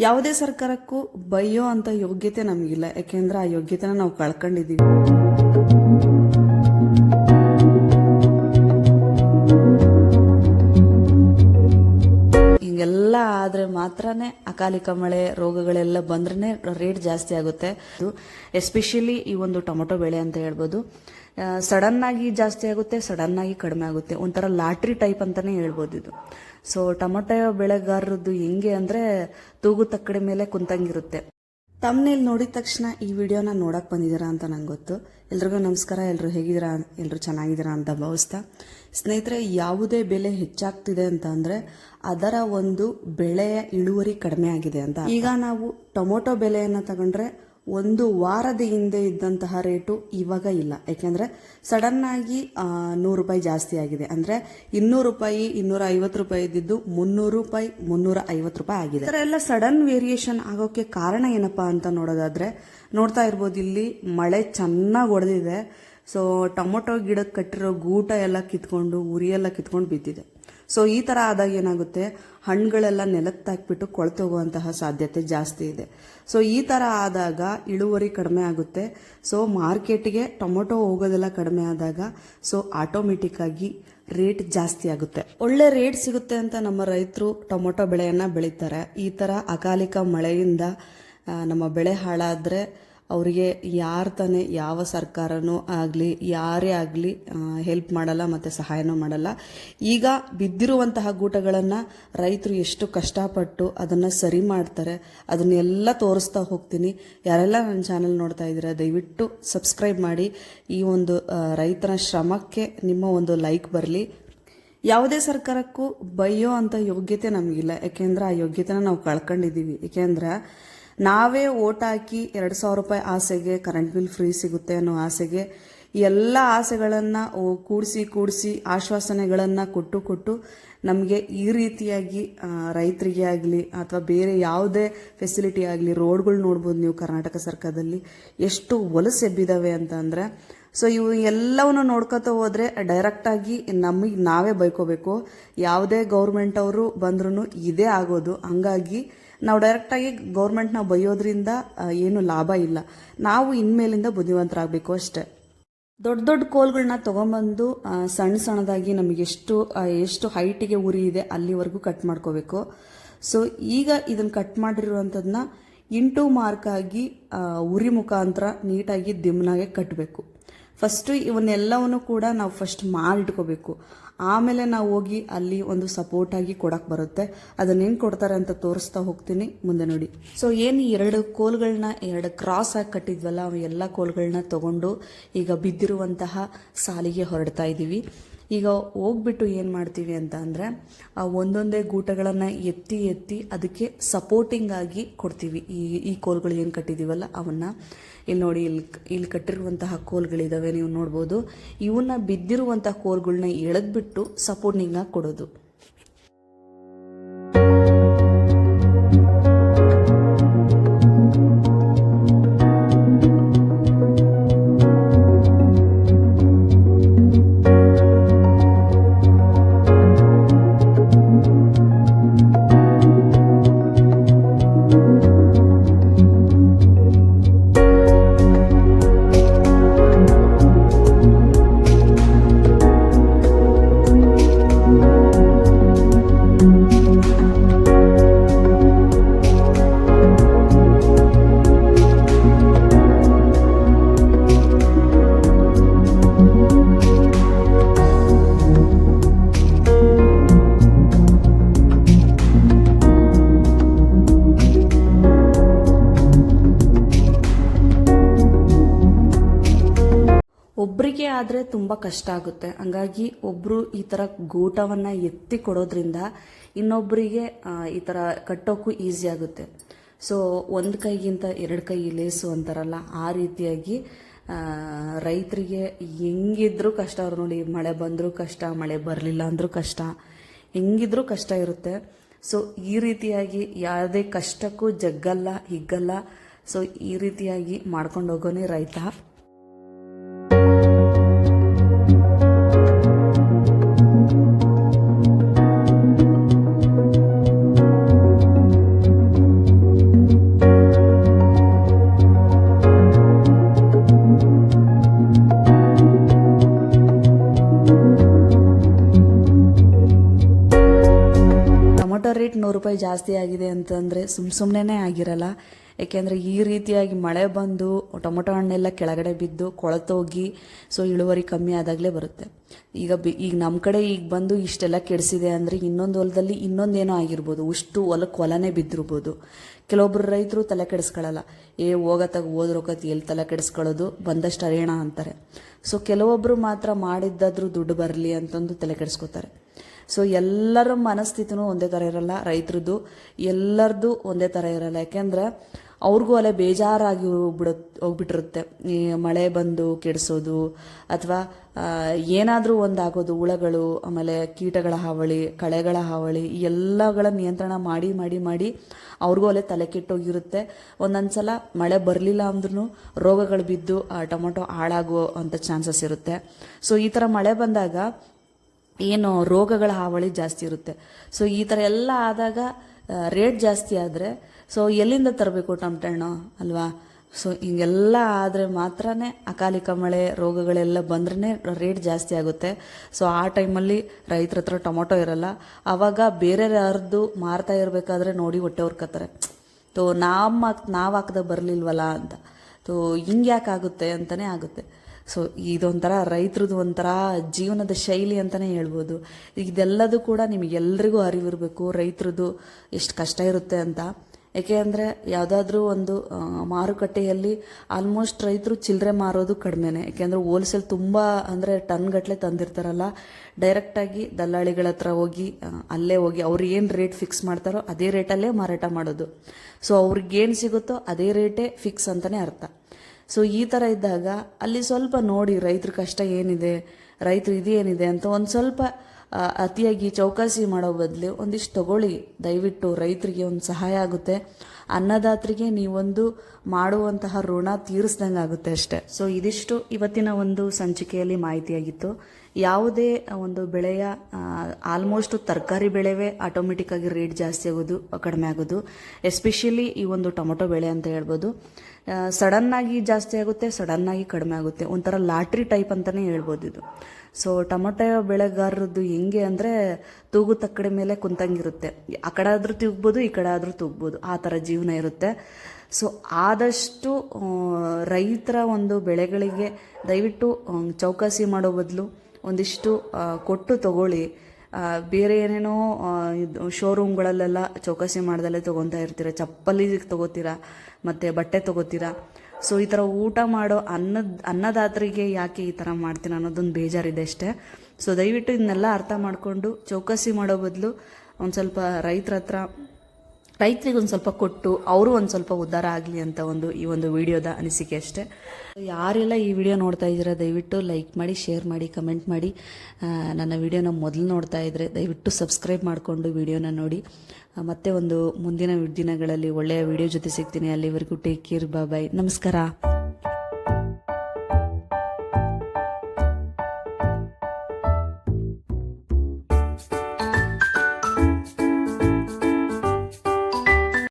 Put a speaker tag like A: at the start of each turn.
A: ಯಾವುದೇ ಸರ್ಕಾರಕ್ಕೂ ಬೈಯೋ ಅಂತ ಯೋಗ್ಯತೆ ನಮಗಿಲ್ಲ. ಯಾಕೆಂದ್ರೆ ಆ ಯೋಗ್ಯತೆನ ನಾವು ಕಳ್ಕೊಂಡಿದ್ದೀವಿ. ಹಿಂಗೆಲ್ಲ ಆದ್ರೆ ಮಾತ್ರನೇ ಅಕಾಲಿಕ ಮಳೆ ರೋಗಗಳೆಲ್ಲ ಬಂದ್ರೆ ರೇಟ್ ಜಾಸ್ತಿ ಆಗುತ್ತೆ. ಎಸ್ಪೆಷಲಿ ಈ ಒಂದು ಟೊಮೊಟೊ ಬೆಳೆ ಅಂತ ಹೇಳ್ಬೋದು. ಸಡನ್ ಆಗಿ ಜಾಸ್ತಿ ಆಗುತ್ತೆ ಸಡನ್ ಆಗಿ ಕಡಿಮೆ ಆಗುತ್ತೆ. ಒಂಥರ ಲಾಟ್ರಿ ಟೈಪ್ ಅಂತಾನೆ ಹೇಳ್ಬೋದು ಇದು. ಸೊ ಟೊಮೊಟೊ ಬೆಳೆಗಾರರದ್ದು ಹೆಂಗೆ ಅಂದ್ರೆ ತೂಗು ತಕ್ಕಡೆ ಮೇಲೆ ಕುಂತಂಗಿರುತ್ತೆ. ತಮ್ಮನೇಲಿ ನೋಡಿದ ತಕ್ಷಣ ಈ ವಿಡಿಯೋನ ನೋಡಕ್ ಬಂದಿದ್ದೀರಾ ಅಂತ ನಂಗೆ ಗೊತ್ತು ಎಲ್ರಿಗೂ ನಮಸ್ಕಾರ. ಎಲ್ಲರೂ ಹೇಗಿದ್ದೀರಾ? ಎಲ್ಲರೂ ಚೆನ್ನಾಗಿದ್ದೀರಾ ಅಂತ ಭಾವಿಸ್ತಾ. ಸ್ನೇಹಿತರೆ, ಯಾವುದೇ ಬೆಲೆ ಹೆಚ್ಚಾಗ್ತಿದೆ ಅಂತ ಅಂದ್ರೆ ಅದರ ಒಂದು ಬೆಳೆಯ ಇಳುವರಿ ಕಡಿಮೆ ಆಗಿದೆ ಅಂತ ಈಗ ನಾವು ಟೊಮೊಟೊ ಬೆಲೆಯನ್ನು ತಗೊಂಡ್ರೆ ಒಂದು ವಾರದ ಹಿಂದೆ ಇದ್ದಂತಹ ರೇಟು ಇವಾಗ ಇಲ್ಲ. ಯಾಕೆಂದ್ರೆ ಸಡನ್ ಆಗಿ ನೂರು ರೂಪಾಯಿ ಜಾಸ್ತಿ ಆಗಿದೆ. ಅಂದ್ರೆ ಇನ್ನೂರು ರೂಪಾಯಿ, ಇನ್ನೂರ ಐವತ್ತು ರೂಪಾಯಿ ಇದ್ದಿದ್ದು ಮುನ್ನೂರು ರೂಪಾಯಿ, ಮುನ್ನೂರ ಐವತ್ತು ರೂಪಾಯಿ ಆಗಿದೆ. ಅದರ ಎಲ್ಲ ಸಡನ್ ವೇರಿಯೇಷನ್ ಆಗೋಕೆ ಕಾರಣ ಏನಪ್ಪಾ ಅಂತ ನೋಡೋದಾದ್ರೆ, ನೋಡ್ತಾ ಇರ್ಬೋದು, ಇಲ್ಲಿ ಮಳೆ ಚೆನ್ನಾಗಿ ಹೊಡೆದಿದೆ ಸೊ ಟೊಮೊಟೊ ಗಿಡಕ್ಕೆ ಕಟ್ಟಿರೋ ಗೂಟ ಎಲ್ಲ ಕಿತ್ಕೊಂಡು ಉರಿಯೆಲ್ಲ ಕಿತ್ಕೊಂಡು ಬಿದ್ದಿದೆ. ಸೊ ಈ ತರ ಆದಾಗ ಏನಾಗುತ್ತೆ? ಹಣ್ಣುಗಳೆಲ್ಲ ನೆಲಕ್ಕೆ ತಾಕ್ಬಿಟ್ಟು ಕೊಳ್ತು ಸಾಧ್ಯತೆ ಜಾಸ್ತಿ ಇದೆ. ಸೊ ಈ ತರ ಆದಾಗ ಇಳುವರಿ ಕಡಿಮೆ ಆಗುತ್ತೆ. ಸೊ ಮಾರ್ಕೆಟ್ಗೆ ಟೊಮೊಟೊ ಹೋಗೋದೆಲ್ಲ ಕಡಿಮೆ ಆದಾಗ ಸೊ ಆಟೋಮೆಟಿಕ್ಕಾಗಿ ರೇಟ್ ಜಾಸ್ತಿ ಆಗುತ್ತೆ. ಒಳ್ಳೆ ರೇಟ್ ಸಿಗುತ್ತೆ ಅಂತ ನಮ್ಮ ರೈತರು ಟೊಮೊಟೊ ಬೆಳೆಯನ್ನ ಬೆಳೀತಾರೆ. ಈ ತರ ಅಕಾಲಿಕ ಮಳೆಯಿಂದ ನಮ್ಮ ಬೆಳೆ ಹಾಳಾದ್ರೆ ಅವರಿಗೆ ಯಾರ ತಾನೇ ಯಾವ ಸರ್ಕಾರನೂ ಆಗಲಿ, ಯಾರೇ ಆಗಲಿ ಹೆಲ್ಪ್ ಮಾಡಲ್ಲ ಮತ್ತು ಸಹಾಯನೂ ಮಾಡಲ್ಲ. ಈಗ ಬಿದ್ದಿರುವಂತಹ ಗೂಟಗಳನ್ನು ರೈತರು ಎಷ್ಟು ಕಷ್ಟಪಟ್ಟು ಅದನ್ನು ಸರಿ ಮಾಡ್ತಾರೆ, ಅದನ್ನೆಲ್ಲ ತೋರಿಸ್ತಾ ಹೋಗ್ತೀನಿ. ಯಾರೆಲ್ಲ ನನ್ನ ಚಾನಲ್ ನೋಡ್ತಾ ಇದ್ದೀರಾ, ದಯವಿಟ್ಟು ಸಬ್ಸ್ಕ್ರೈಬ್ ಮಾಡಿ. ಈ ಒಂದು ರೈತನ ಶ್ರಮಕ್ಕೆ ನಿಮ್ಮ ಒಂದು ಲೈಕ್ ಬರಲಿ. ಯಾವುದೇ ಸರ್ಕಾರಕ್ಕೂ ಬೈಯೋ ಅಂತ ಯೋಗ್ಯತೆ ನಮಗಿಲ್ಲ. ಯಾಕೆಂದ್ರೆ ಆ ಯೋಗ್ಯತೆನ ನಾವು ಕಳ್ಕೊಂಡಿದ್ದೀವಿ. ಯಾಕೆಂದ್ರೆ ನಾವೇ ಓಟ್ ಹಾಕಿ ಎರಡು ಸಾವಿರ ರೂಪಾಯಿ ಆಸೆಗೆ ಕರೆಂಟ್ ಬಿಲ್ ಫ್ರೀ ಸಿಗುತ್ತೆ ಅನ್ನೋ ಆಸೆಗೆ ಎಲ್ಲ ಆಸೆಗಳನ್ನು ಕೂಡಿಸಿ ಕೂಡಿಸಿ ಆಶ್ವಾಸನೆಗಳನ್ನು ಕೊಟ್ಟು ಕೊಟ್ಟು ನಮಗೆ ಈ ರೀತಿಯಾಗಿ ರೈತರಿಗೆ ಆಗಲಿ ಅಥವಾ ಬೇರೆ ಯಾವುದೇ ಫೆಸಿಲಿಟಿ ಆಗಲಿ ರೋಡ್ಗಳು ನೋಡ್ಬೋದು ನೀವು ಕರ್ನಾಟಕ ಸರ್ಕಾರದಲ್ಲಿ ಎಷ್ಟು ಎಬ್ಬಿದಾವೆ ಅಂತ ಅಂದರೆ ಸೊ ಇವು ಎಲ್ಲವನ್ನು ನೋಡ್ಕೋತಾ ಹೋದ್ರೆ ಡೈರೆಕ್ಟ್ ಆಗಿ ನಮಗೆ ನಾವೇ ಬೈಕೋಬೇಕು. ಯಾವುದೇ ಗೌರ್ಮೆಂಟ್ ಅವರು ಬಂದ್ರೂ ಇದೇ ಆಗೋದು. ಹಂಗಾಗಿ ನಾವು ಡೈರೆಕ್ಟ್ ಆಗಿ ಗೌರ್ಮೆಂಟ್ನ ಬೈಯೋದ್ರಿಂದ ಏನು ಲಾಭ ಇಲ್ಲ. ನಾವು ಇನ್ಮೇಲಿಂದ ಬುದ್ಧಿವಂತರಾಗಬೇಕು ಅಷ್ಟೇ. ದೊಡ್ಡ ದೊಡ್ಡ ಕೋಲ್ಗಳನ್ನ ತಗೊಂಬಂದು ಸಣ್ಣ ಸಣ್ಣದಾಗಿ ನಮಗೆ ಎಷ್ಟು ಎಷ್ಟು ಹೈಟಿಗೆ ಉರಿ ಇದೆ ಅಲ್ಲಿವರೆಗೂ ಕಟ್ ಮಾಡ್ಕೋಬೇಕು. ಸೊ ಈಗ ಇದನ್ನ ಕಟ್ ಮಾಡಿರುವಂಥದ್ದನ್ನ ಇಂಟು ಮಾರ್ಕ್ ಆಗಿ ಉರಿ ಮುಖಾಂತರ ನೀಟಾಗಿ ದಿಮ್ನಾಗೆ ಕಟ್ಟಬೇಕು ಫಸ್ಟು ಇವನ್ನೆಲ್ಲವನ್ನು ಕೂಡ ನಾವು ಫಸ್ಟ್ ಮಾಡಿಟ್ಕೋಬೇಕು. ಆಮೇಲೆ ನಾವು ಹೋಗಿ ಅಲ್ಲಿ ಒಂದು ಸಪೋರ್ಟ್ ಆಗಿ ಕೊಡಕ್ ಬರುತ್ತೆ. ಅದನ್ನ ಹೆಂಗ್ ಕೊಡ್ತಾರೆ ಅಂತ ತೋರಿಸ್ತಾ ಹೋಗ್ತೀನಿ. ಮುಂದೆ ನೋಡಿ. ಸೊ ಏನು ಎರಡು ಕೋಲ್ಗಳನ್ನ ಎರಡು ಕ್ರಾಸ್ ಆಗಿ ಕಟ್ಟಿದ್ವಲ್ಲ ಅವು ಎಲ್ಲ ಕೋಲ್ಗಳನ್ನ ತಗೊಂಡು ಈಗ ಬಿದ್ದಿರುವಂತಹ ಸಾಲಿಗೆ ಹೊರಡ್ತಾ ಇದ್ದೀವಿ ಈಗ ಹೋಗ್ಬಿಟ್ಟು ಏನು ಮಾಡ್ತೀವಿ ಅಂತ ಅಂದರೆ, ಆ ಒಂದೊಂದೇ ಗೂಟಗಳನ್ನು ಎತ್ತಿ ಎತ್ತಿ ಅದಕ್ಕೆ ಸಪೋರ್ಟಿಂಗ್ ಆಗಿ ಕೊಡ್ತೀವಿ. ಈ ಈ ಕೋಲ್ಗಳು ಏನು ಕಟ್ಟಿದ್ದೀವಲ್ಲ ಅವನ್ನ. ಇಲ್ಲಿ ನೋಡಿ ಇಲ್ಲಿ ಇಲ್ಲಿ ಕಟ್ಟಿರುವಂತಹ ಕೋಲ್ಗಳಿದ್ದಾವೆ ನೀವು ನೋಡ್ಬೋದು. ಇವನ್ನ ಬಿದ್ದಿರುವಂಥ ಕೋಲ್ಗಳನ್ನ ಎಳೆದ್ಬಿಟ್ಟು ಸಪೋರ್ಟಿಂಗ್ ಆಗಿ ಕೊಡೋದು. ಆದ್ರೆ ತುಂಬ ಕಷ್ಟ ಆಗುತ್ತೆ. ಹಂಗಾಗಿ ಒಬ್ಬರು ಈ ಥರ ಗೂಟವನ್ನು ಎತ್ತಿ ಕೊಡೋದ್ರಿಂದ ಇನ್ನೊಬ್ಬರಿಗೆ ಈ ಥರ ಕಟ್ಟೋಕ್ಕೂ ಈಸಿ ಆಗುತ್ತೆ. ಸೊ ಒಂದು ಕೈಗಿಂತ ಎರಡು ಕೈ ಲೇಸು ಅಂತಾರಲ್ಲ, ಆ ರೀತಿಯಾಗಿ ರೈತರಿಗೆ ಹೆಂಗಿದ್ರೂ ಕಷ್ಟ, ಅವ್ರು ನೋಡಿ ಮಳೆ ಬಂದರೂ ಕಷ್ಟ, ಮಳೆ ಬರಲಿಲ್ಲ ಅಂದರೂ ಕಷ್ಟ, ಹೆಂಗಿದ್ರೂ ಕಷ್ಟ ಇರುತ್ತೆ. ಸೊ ಈ ರೀತಿಯಾಗಿ ಯಾವುದೇ ಕಷ್ಟಕ್ಕೂ ಜಗ್ಗಲ್ಲ, ಹಿಗ್ಗಲ್ಲ. ಸೊ ಈ ರೀತಿಯಾಗಿ ಮಾಡ್ಕೊಂಡು ಹೋಗೋನೇ ರೈತ. ರೂಪಾಯಿ ಜಾಸ್ತಿ ಆಗಿದೆ ಅಂತಂದರೆ ಸುಮ್ಮ ಸುಮ್ಮನೆ ಆಗಿರಲ್ಲ. ಏಕೆಂದರೆ ಈ ರೀತಿಯಾಗಿ ಮಳೆ ಬಂದು ಟೊಮೊಟೊ ಹಣ್ಣೆಲ್ಲ ಕೆಳಗಡೆ ಬಿದ್ದು ಕೊಳತೋಗಿ, ಸೊ ಇಳುವರಿ ಕಮ್ಮಿ ಆದಾಗಲೇ ಬರುತ್ತೆ. ಈಗ ಬಿ, ಈಗ ನಮ್ಮ ಕಡೆ ಈಗ ಬಂದು ಇಷ್ಟೆಲ್ಲ ಕೆಡಿಸಿದೆ ಅಂದರೆ ಇನ್ನೊಂದು ಹೊಲದಲ್ಲಿ ಇನ್ನೊಂದೇನೋ ಆಗಿರ್ಬೋದು. ಉಷ್ಟು ಹೊಲಕ್ಕೆ ಹೊಲನೇ ಬಿದ್ದಿರ್ಬೋದು. ಕೆಲವೊಬ್ಬರು ರೈತರು ತಲೆ ಕೆಡಿಸ್ಕೊಳ್ಳಲ್ಲ ಏ, ಹೋಗತ್ತಾಗ ಹೋದ್ರೊಕತ್ ಎಲ್ಲಿ ತಲೆ ಕೆಡಿಸ್ಕೊಳ್ಳೋದು ಬಂದಷ್ಟು ಅರಿಯೋಣ ಅಂತಾರೆ. ಸೊ ಕೆಲವೊಬ್ಬರು ಮಾತ್ರ ಮಾಡಿದ್ದಾದರೂ ದುಡ್ಡು ಬರಲಿ ಅಂತಂದು ತಲೆ ಕೆಡಿಸ್ಕೋತಾರೆ. ಸೊ ಎಲ್ಲರ ಮನಸ್ಥಿತಿನೂ ಒಂದೇ ಥರ ಇರಲ್ಲ ರೈತರದ್ದು. ಎಲ್ಲರದ್ದು ಒಂದೇ ಥರ ಇರಲ್ಲ. ಯಾಕೆಂದ್ರೆ ಅವ್ರಿಗೂ ಅಲ್ಲೇ ಬೇಜಾರಾಗಿ ಹೋಗ್ಬಿಡ, ಹೋಗ್ಬಿಟ್ಟಿರುತ್ತೆ. ಈ ಮಳೆ ಬಂದು ಕೆಡಿಸೋದು ಅಥವಾ ಏನಾದರೂ ಒಂದಾಗೋದು, ಹುಳಗಳು, ಆಮೇಲೆ ಕೀಟಗಳ ಹಾವಳಿ, ಕಳೆಗಳ ಹಾವಳಿ ಎಲ್ಲಗಳ ನಿಯಂತ್ರಣ ಮಾಡಿ ಮಾಡಿ ಮಾಡಿ ಅವ್ರಿಗೂ ಅಲ್ಲೇ ತಲೆ ಕೆಟ್ಟೋಗಿರುತ್ತೆ. ಒಂದೊಂದು ಸಲ ಮಳೆ ಬರಲಿಲ್ಲ ಅಂದ್ರೂ ರೋಗಗಳು ಬಿದ್ದು, ಆ ಟೊಮೊಟೊ ಹಾಳಾಗೋ ಅಂಥ ಚಾನ್ಸಸ್ ಇರುತ್ತೆ. ಸೊ ಈ ಥರ ಮಳೆ ಬಂದಾಗ ಏನು ರೋಗಗಳ ಹಾವಳಿ ಜಾಸ್ತಿ ಇರುತ್ತೆ. ಸೊ ಈ ಥರ ಎಲ್ಲ ಆದಾಗ ರೇಟ್ ಜಾಸ್ತಿ ಆದರೆ ಸೊ ಎಲ್ಲಿಂದ ತರಬೇಕು ಟೊಮಟೊ ಹಣ್ಣು ಅಲ್ವಾ? ಸೊ ಹಿಂಗೆಲ್ಲ ಆದರೆ ಮಾತ್ರನೇ ಅಕಾಲಿಕ ಮಳೆ, ರೋಗಗಳೆಲ್ಲ ಬಂದ್ರೇ ರೇಟ್ ಜಾಸ್ತಿ ಆಗುತ್ತೆ. ಸೊ ಆ ಟೈಮಲ್ಲಿ ರೈತರ ಹತ್ರ ಟೊಮೊಟೊ ಇರಲ್ಲ. ಆವಾಗ ಬೇರೆ ಯಾರ್ದು ಮಾರ್ತಾ ಇರಬೇಕಾದ್ರೆ ನೋಡಿ ಹೊಟ್ಟೆ ಹೊರ್ಕತ್ತಾರೆ ತೋ ನಾವು ನಾವು ಹಾಕ್ದ ಬರಲಿಲ್ವಲ್ಲ ಅಂತ. ತೋ ಹಿಂಗೆ ಯಾಕೆ ಆಗುತ್ತೆ ಅಂತಲೇ ಆಗುತ್ತೆ. ಸೊ ಇದೊಂಥರ ರೈತರದ್ದು ಒಂಥರ ಜೀವನದ ಶೈಲಿ ಅಂತಲೇ ಹೇಳ್ಬೋದು. ಇದೆಲ್ಲದೂ ಕೂಡ ನಿಮಗೆಲ್ಲರಿಗೂ ಅರಿವಿರಬೇಕು, ರೈತರದ್ದು ಎಷ್ಟು ಕಷ್ಟ ಇರುತ್ತೆ ಅಂತ. ಯಾಕೆ ಅಂದರೆ ಯಾವುದಾದ್ರೂ ಒಂದು ಮಾರುಕಟ್ಟೆಯಲ್ಲಿ ಆಲ್ಮೋಸ್ಟ್ ರೈತರು ಚಿಲ್ಲರೆ ಮಾರೋದು ಕಡಿಮೆನೆ. ಯಾಕೆಂದರೆ ಹೋಲ್ಸೇಲ್ ತುಂಬ ಅಂದರೆ ಟನ್ಗಟ್ಟಲೆ ತಂದಿರ್ತಾರಲ್ಲ ಡೈರೆಕ್ಟಾಗಿ ದಲ್ಲಾಳಿಗಳ ಹತ್ರ ಹೋಗಿ ಅಲ್ಲೇ ಹೋಗಿ ಅವ್ರು ಏನು ರೇಟ್ ಫಿಕ್ಸ್ ಮಾಡ್ತಾರೋ ಅದೇ ರೇಟಲ್ಲೇ ಮಾರಾಟ ಮಾಡೋದು. ಸೊ ಅವ್ರಿಗೇನು ಸಿಗುತ್ತೋ ಅದೇ ರೇಟೇ ಫಿಕ್ಸ್ ಅಂತಲೇ ಅರ್ಥ. ಸೊ ಈ ಥರ ಇದ್ದಾಗ ಅಲ್ಲಿ ಸ್ವಲ್ಪ ನೋಡಿ ರೈತರ ಕಷ್ಟ ಏನಿದೆ, ರೈತರು ಇದೇನಿದೆ ಅಂತ ಒಂದು ಸ್ವಲ್ಪ ಅತಿಯಾಗಿ ಚೌಕಾಸಿ ಮಾಡೋ ಬದಲು ಒಂದಿಷ್ಟು ತಗೊಳ್ಳಿ. ದಯವಿಟ್ಟು ರೈತರಿಗೆ ಒಂದು ಸಹಾಯ ಆಗುತ್ತೆ. ಅನ್ನದಾತರಿಗೆ ನೀವೊಂದು ಮಾಡುವಂತಹ ಋಣ ತೀರಿಸ್ದಂಗೆ ಆಗುತ್ತೆ ಅಷ್ಟೆ. ಸೊ ಇದಿಷ್ಟು ಇವತ್ತಿನ ಒಂದು ಸಂಚಿಕೆಯಲ್ಲಿ ಮಾಹಿತಿಯಾಗಿತ್ತು. ಯಾವುದೇ ಒಂದು ಬೆಳೆಯ ಆಲ್ಮೋಸ್ಟ್ ತರಕಾರಿ ಬೆಳೆವೇ ಆಟೋಮೆಟಿಕ್ ಆಗಿ ರೇಟ್ ಜಾಸ್ತಿ ಆಗೋದು, ಕಡಿಮೆ ಆಗೋದು. ಎಸ್ಪೆಷಲಿ ಈ ಒಂದು ಟೊಮೊಟೊ ಬೆಳೆ ಅಂತ ಹೇಳ್ಬೋದು. ಆಗಿ ಜಾಸ್ತಿ ಆಗುತ್ತೆ ಸಡನ್ ಆಗಿ ಕಡಿಮೆ ಆಗುತ್ತೆ. ಒಂಥರ ಲಾಟ್ರಿ ಟೈಪ್ ಅಂತಲೇ ಹೇಳ್ಬೋದು ಇದು. ಸೊ ಟೊಮೊಟೊ ಬೆಳೆಗಾರರದ್ದು ಹೆಂಗೆ ಅಂದರೆ ತೂಗು ತಕ್ಕಡೆ ಮೇಲೆ ಕುಂತಂಗಿರುತ್ತೆ. ಆ ಕಡೆ ಆದರೂ ತೂಗ್ಬೋದು, ಈ ಕಡೆ ಆದರೂ ತೂಗ್ಬೋದು. ಆ ಥರ ಜೀವನ ಇರುತ್ತೆ. ಸೊ ಆದಷ್ಟು ರೈತರ ಒಂದು ಬೆಳೆಗಳಿಗೆ ದಯವಿಟ್ಟು ಚೌಕಾಸಿ ಮಾಡೋ ಬದಲು ಒಂದಿಷ್ಟು ಕೊಟ್ಟು ತಗೊಳ್ಳಿ. ಬೇರೆ ಏನೇನೋ ಇದು ಶೋರೂಮ್ಗಳಲ್ಲೆಲ್ಲ ಚೌಕಾಸಿ ಮಾಡ್ದಲ್ಲೇ ತೊಗೊತಾ ಇರ್ತೀರ. ಚಪ್ಪಲಿ ತೊಗೋತೀರಾ, ಮತ್ತು ಬಟ್ಟೆ ತೊಗೋತೀರಾ. ಸೊ ಈ ಥರ ಊಟ ಮಾಡೋ ಅನ್ನದ, ಅನ್ನದಾತರಿಗೆ ಯಾಕೆ ಈ ಥರ ಮಾಡ್ತೀನಿ ಅನ್ನೋದೊಂದು ಬೇಜಾರಿದೆ ಅಷ್ಟೇ. ಸೊ ದಯವಿಟ್ಟು ಇದನ್ನೆಲ್ಲ ಅರ್ಥ ಮಾಡಿಕೊಂಡು ಚೌಕಾಸಿ ಮಾಡೋ ಬದಲು ಒಂದು ಸ್ವಲ್ಪ ರೈತರ ಹತ್ರ ರೈತರಿಗೆ ಒಂದು ಸ್ವಲ್ಪ ಕೊಟ್ಟು ಅವರು ಒಂದು ಸ್ವಲ್ಪ ಉದ್ಧಾರ ಆಗಲಿ ಅಂತ ಒಂದು ಈ ಒಂದು ವಿಡಿಯೋದ ಅನಿಸಿಕೆ ಅಷ್ಟೇ. ಯಾರೆಲ್ಲ ಈ ವಿಡಿಯೋ ನೋಡ್ತಾ ಇದ್ದೀರಾ, ದಯವಿಟ್ಟು ಲೈಕ್ ಮಾಡಿ, ಶೇರ್ ಮಾಡಿ, ಕಮೆಂಟ್ ಮಾಡಿ. ನನ್ನ ವಿಡಿಯೋನ ಮೊದಲು ನೋಡ್ತಾ ಇದ್ದರೆ ದಯವಿಟ್ಟು ಸಬ್ಸ್ಕ್ರೈಬ್ ಮಾಡಿಕೊಂಡು ವಿಡಿಯೋನ ನೋಡಿ. ಮತ್ತೆ ಒಂದು ಮುಂದಿನ ದಿನಗಳಲ್ಲಿ ಒಳ್ಳೆಯ ವಿಡಿಯೋ ಜೊತೆ ಸಿಗ್ತೀನಿ. ಅಲ್ಲಿವರೆಗೂ ಟೇಕ್ ಕೇರ್ ಬಾಯ್ ನಮಸ್ಕಾರ.